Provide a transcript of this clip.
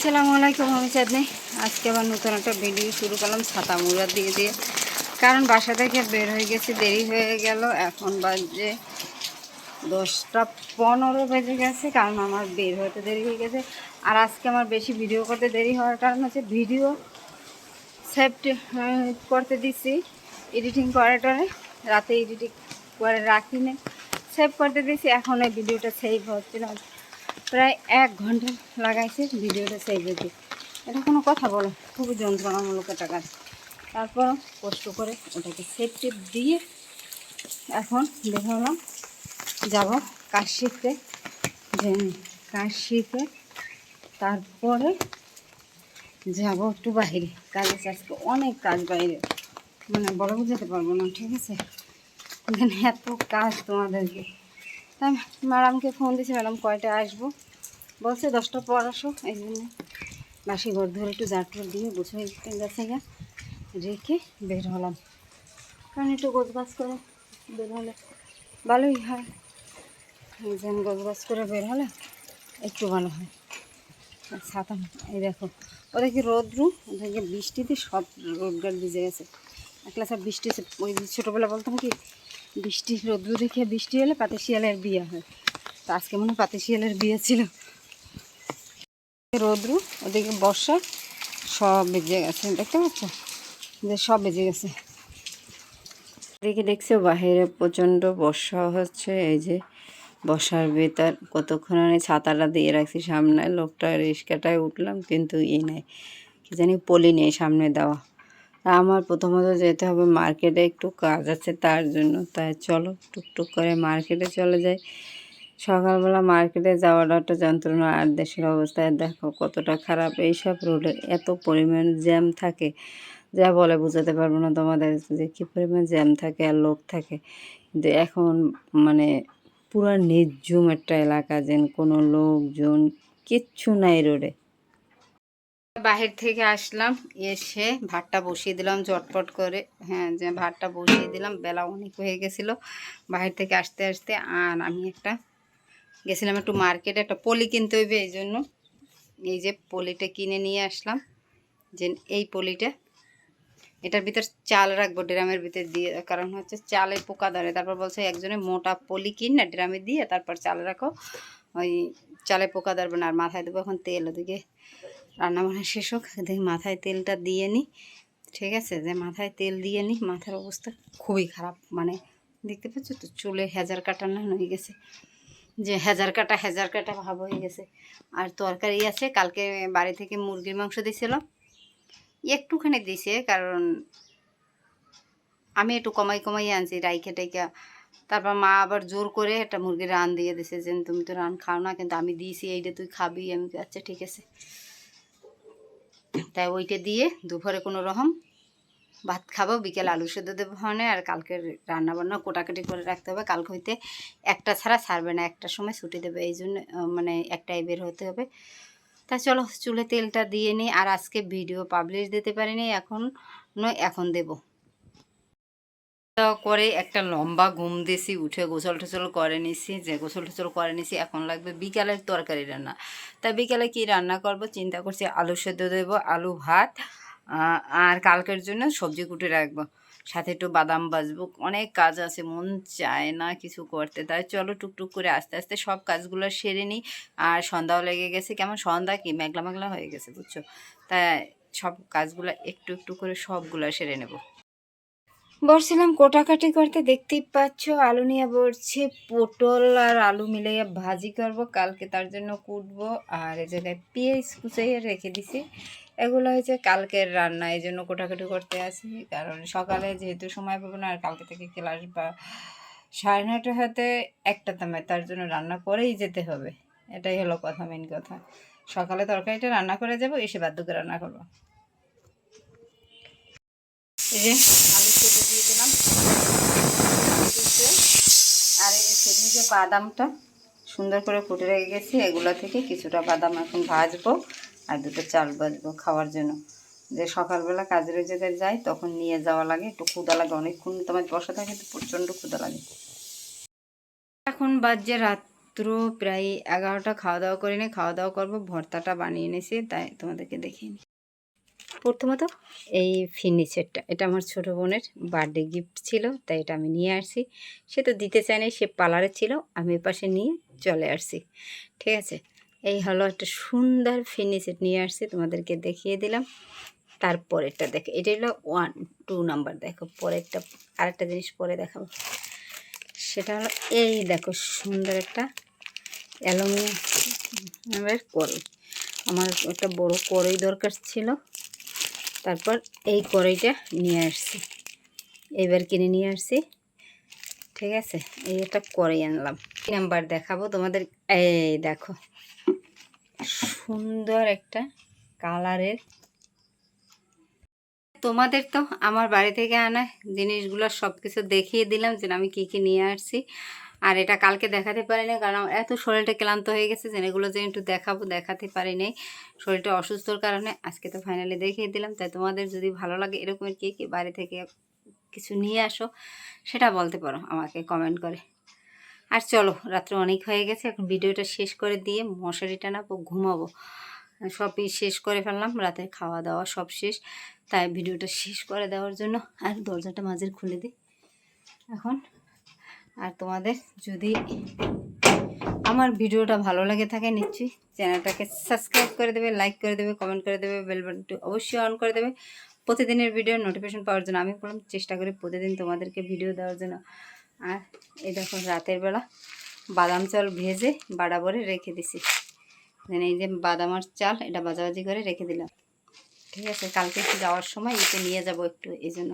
আসসালামু আলাইকুম আমি চাঁদনি আজকে আবার নতুন একটা ভিডিও শুরু করলাম, ছাতা মুড়া দিয়ে দিয়ে। কারণ বাসা থেকে বের হয়ে গেছে, দেরি হয়ে গেল। এখন বাজে দশটা পনেরো বেজে গেছে, কারণ আমার বের হতে দেরি হয়ে গেছে। আর আজকে আমার বেশি ভিডিও করতে দেরি হওয়ার কারণ হচ্ছে ভিডিও সেভ করতে দিছি এডিটিং করাটারে রাতে এডিটিং করে রাখি না সেভ করতে দিছি, এখন এই ভিডিওটা সেভ হচ্ছে না। প্রায় এক ঘণ্টা লাগাইছে, ভিডিওটা সেভ হতে এটা কোনো কথা বলো, খুবই যন্ত্রণামূলক একটা কাজ। তারপর কষ্ট করে ওটাকে সেভ টেপ দিয়ে এখন দেখে হলাম, যাব কাজ শিখতে যে কাজ শিখে তারপরে যাব একটু বাইরে। কাজে আজকে অনেক কাজ বাইরে মানে বলে বুঝাতে পারব না, ঠিক আছে? এখানে এত কাজ তোমাদেরকে। ম্যাডামকে ফোন দিয়েছি, ম্যাডাম কয়টা আসব? বলছে দশটা পর আসো, এই জন্য। বাসি ঘর ধরে একটু জাটুর দিয়ে দিতে গেছে গা রেখে বের হলাম। কারণ একটু গোছগাছ করে বের হলে ভালোই হয়। এই যেন গোছগাছ করে বের হলে একটু ভালো হয়। আর ছাতা, এই দেখো ওদেরকে রোদ্রু ওদেরকে বৃষ্টিতে সব রোদগার ভিজে গেছে। একলা সব বৃষ্টি। ওই ছোটোবেলা বলতাম কি বৃষ্টি রোদ্রু দেখে বৃষ্টি হলে পাতে শিয়ালের বিয়ে হয়। তো আজকে মনে পাতে শিয়ালের বিয়ে ছিল। রোদ্রু, ওদিকে বর্ষা, সব বেজে গেছে, দেখতে পাচ্ছ? যে সব বেজে গেছে। এদিকে দেখছ বাইরে প্রচণ্ড বর্ষা হচ্ছে, এই যে বর্ষার বেতার কতক্ষণ আমি ছাতাটা দিয়ে রাখছি সামনে। লোকটা রিক্সাটায় উঠলাম, কিন্তু ই নেই। কি জানি পলি নেই সামনে দেওয়া। আমার প্রথমত যেতে হবে মার্কেটে, একটু কাজ আছে তার জন্য। তাই চলো, টুকটুক করে মার্কেটে চলে যাই। সকালবেলা মার্কেটে যাওয়াটা একটা যন্ত্রণা, আর দেশের অবস্থায় দেখো কতটা খারাপ। এইসব রোডে এত পরিমাণ জ্যাম থাকে, যা বলে বোঝাতে পারব না তোমাদের যে কী পরিমাণ জ্যাম থাকে আর লোক থাকে। কিন্তু এখন মানে পুরো নির্জুম একটা এলাকা, যেন কোনো লোকজন কিচ্ছু নাই রোডে। বাহির থেকে আসলাম, এসে ভাতটা বসিয়ে দিলাম চটপট করে। হ্যাঁ যে ভাতটা বসিয়ে দিলাম, বেলা অনেক হয়ে গেছিল। বাহির থেকে আসতে আসতে, আর আমি একটা গেছিলাম একটু মার্কেটে একটা পলি কিনতে হইবে এই জন্য। এই যে পলিটা কিনে নিয়ে আসলাম, যে এই পলিটা। এটার ভিতর চাল রাখব, ড্রামের ভিতর দিয়ে, কারণ হচ্ছে চালে পোকা ধরে। তারপর বলছে একজনে মোটা পলি কিন না, ড্রামে দিয়ে তারপর চাল রাখো। ওই চালে পোকা ধরবে না, আর মাথায় দেবো এখন তেল ওদিকে। রান্না বান্না শেষ হোক, দেখি মাথায় তেলটা দিয়ে নিই ঠিক আছে, যে মাথায় তেল দিয়ে নিই মাথার অবস্থা খুবই খারাপ। মানে দেখতে পাচ্ছ তো, চুলে হেজার কাটা না হয়ে গেছে। যে হেজার কাটা হেজার কাটা ভাব হয়ে গেছে। আর তরকারি আছে, কালকে বাড়ি থেকে মুরগির মাংস দিয়েছিল। একটুখানি দিছে কারণ আমি একটু কমাই কমাই আনছি, রাইখে টাইকা তারপর মা আবার জোর করে একটা মুরগির রান দিয়ে দিছে, যে তুমি তো রান খাও না, কিন্তু আমি দিয়েছি, এইটা তুই খাবি। আমি আচ্ছা ঠিক আছে। তাই ওইটা দিয়ে দুপুরে কোনো রকম ভাত খাব, বিকেল আলু সেদ্ধ দেবো হনে আর কালকে রান্না বান্না কোটাকাটি করে রাখতে হবে। কালকে হইতে একটা ছাড়া ছাড়বে না, একটা সময় ছুটি দেবে, এই জন্য মানে একটাই বের হতে হবে। তা চলো, চুলে তেলটা দিয়ে নিই, আর আজকে ভিডিও পাবলিশ দিতে পারিনি এখন নয় এখন দেব। করে একটা লম্বা ঘুম দিয়েছি উঠে গোসল টোসল করে নিছি, যে গোসল টোসল করে নিছি, এখন লাগবে বিকালের তরকারি রান্না। তা বিকালে কি রান্না করব চিন্তা করছি আলু সেদ্ধ দেবো, আলু, ভাত আর কালকের জন্য সবজি কুটে রাখব। সাথে একটু বাদাম বাজবো অনেক কাজ আছে, মন চায় না কিছু করতে। তাই চলো টুকটুক করে আস্তে আস্তে সব কাজগুলো সেরে নিই। আর সন্ধ্যাও লেগে গেছে, কেমন সন্ধ্যা কি মেঘলা মেঘলা হয়ে গেছে, বুঝছ? তাই সব কাজগুলো একটু একটু করে সবগুলো সেরে নেব। বসছিলাম কোটাকাটি করতে, দেখতেই পাচ্ছ আলু নিয়ে বসছি পটল আর আলু মিলাইয়া ভাজি করব, কালকে তার জন্য কুটবো। আর এই জায়গায় পেঁয়াজ কুচাইয়ে রেখে দিছি। এগুলো হয়েছে কালকের রান্না, এই জন্য কোটাকাটি করতে আসি। কারণ সকালে যেহেতু সময় পাবো না, আর কালকে থেকে ক্লাস বা সাড়ে নটা হাতে একটা তামে তার জন্য রান্না করেই যেতে হবে। এটাই হলো কথা মেন কথা। সকালে তরকারিটা রান্না করে যাব, এসে বাধ্যকে রান্না করব। এই যে, আলু দিয়ে দিলাম। আর এই সেদিনকে বাদামটা সুন্দর করে কুটে রেখে গেছি, এগুলো থেকে কিছুটা বাদাম এখন ভাজবো আর দুটো চাল ভাজবো খাওয়ার জন্য। যে সকালবেলা কাজের জায়গায় যাই, তখন নিয়ে যাওয়া লাগে, একটু ক্ষুদা লাগে। অনেকক্ষণ তোমার বসা থাকে, তো প্রচণ্ড ক্ষুদা লাগে। এখন বাজছে রাত মাত্র প্রায় এগারোটা, খাওয়া দাওয়া করে নিয়ে খাওয়া দাওয়া করব, ভর্তাটা বানিয়ে এনেছি তাই তোমাদেরকে দেখিয়ে নিই প্রথমত এই ফিনিচারটা এটা আমার ছোটো বোনের বার্থডে গিফট ছিল, তাই এটা আমি নিয়ে আসছি। সে তো দিতে চায়নি, সে পার্লারে ছিল, আমি এপাশে নিয়ে চলে আসছি। ঠিক আছে? এই হলো একটা সুন্দর ফিনিশেট নিয়ে আসছি, তোমাদেরকে দেখিয়ে দিলাম। তারপরেরটা দেখো, এটা হলো ওয়ান টু নাম্বার দেখো, পরেরটা, আরেকটা জিনিস পরে দেখাবো। সেটা হলো এই দেখো, সুন্দর একটা অ্যালুমিনিয়ামের কড়াই আমার একটা বড় কড়ই দরকার ছিল। তারপর এই কড়াইটা নিয়ে আসছি। এবার কিনে নিয়ে আসছি। ঠিক আছে? এই একটা কড়াই আনলাম। নাম্বার দেখাবো তোমাদের। এই দেখো, সুন্দর একটা কালারের। তোমাদের তো আমার বাড়ি থেকে আনা জিনিসগুলো সব কিছু দেখিয়ে দিলাম যে আমি কী কী নিয়ে আসছি। আর এটা কালকে দেখাতে পারি না কারণ এত শরীরটা ক্লান্ত হয়ে গেছে যে এগুলো যে একটু দেখাবো, দেখাতে পারি নাই শরীরটা অসুস্থর কারণে আজকে তো ফাইনালি দেখিয়ে দিলাম। তাই তোমাদের যদি ভালো লাগে এরকমের কে কে বাড়ি থেকে কিছু নিয়ে আসো, সেটা বলতে পারো আমাকে কমেন্ট করে। আর চলো, রাত্রে অনেক হয়ে গেছে, এখন ভিডিওটা শেষ করে দিয়ে মশারি টানাবো, ঘুমাবো। সবই শেষ করে ফেললাম রাতে খাওয়া দাওয়া সব শেষ। তাই ভিডিওটা শেষ করে দেওয়ার জন্য আর দরজাটা মাঝের খুলে দিই। এখন আর তোমাদের যদি আমার ভিডিওটা ভালো লাগে থাকে নিশ্চয়ই চ্যানেলটাকে সাবস্ক্রাইব করে দেবে লাইক করে দেবে কমেন্ট করে দেবে বেল বাটনটি অবশ্যই অন করে দেবে। প্রতিদিনের ভিডিও নোটিফিকেশন পাওয়ার জন্য আমি বললাম চেষ্টা করি প্রতিদিন তোমাদেরকে ভিডিও দেওয়ার জন্য। আর এই দেখো রাতের বেলা বাদাম চাল ভেজে বাড়া ভরে রেখে দিছি। দেন এই যে বাদাম আর চাল এটা বাজাবাজি করে রেখে দিলাম। ঠিক আছে, কালকে একটু যাওয়ার সময় এতে নিয়ে যাব একটু, এই জন্য।